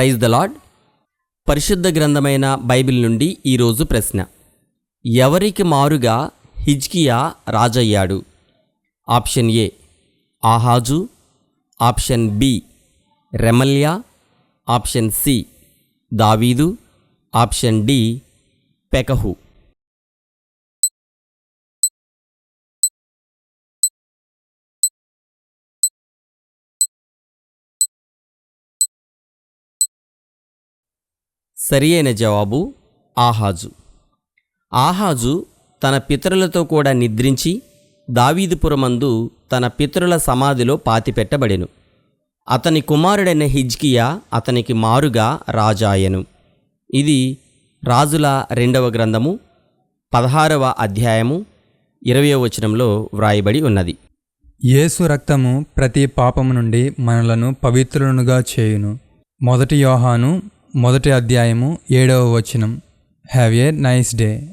Praise the lord పరిశుద్ధ గ్రంథమైన Bible నుండి ఈరోజు ప్రశ్న. ఎవరికి మారుగా హిజ్కియా రాజయ్యాడు? ఆప్షన్ ఏ ఆహాజు. ఆప్షన్ బి రెమల్యా. ఆప్షన్ సి దావీదు. ఆప్షన్ డి పెకహు. సరియైన జవాబు ఆహాజు. ఆహాజు తన పితరులతో కూడా నిద్రించి దావీదుపురమందు తన పితరుల సమాధిలో పాతిపెట్టబడెను. అతని కుమారుడైన హిజ్కియా అతనికి మారుగా రాజాయను. ఇది రాజుల రెండవ గ్రంథము పదహారవ అధ్యాయము ఇరవయో వచనంలో వ్రాయబడి ఉన్నది. యేసు రక్తము ప్రతి పాపము నుండి మనలను పవిత్రులనుగా చేయును. మొదటి యోహాను మొదటి అధ్యాయము ఏడవ వచనం. Have a nice day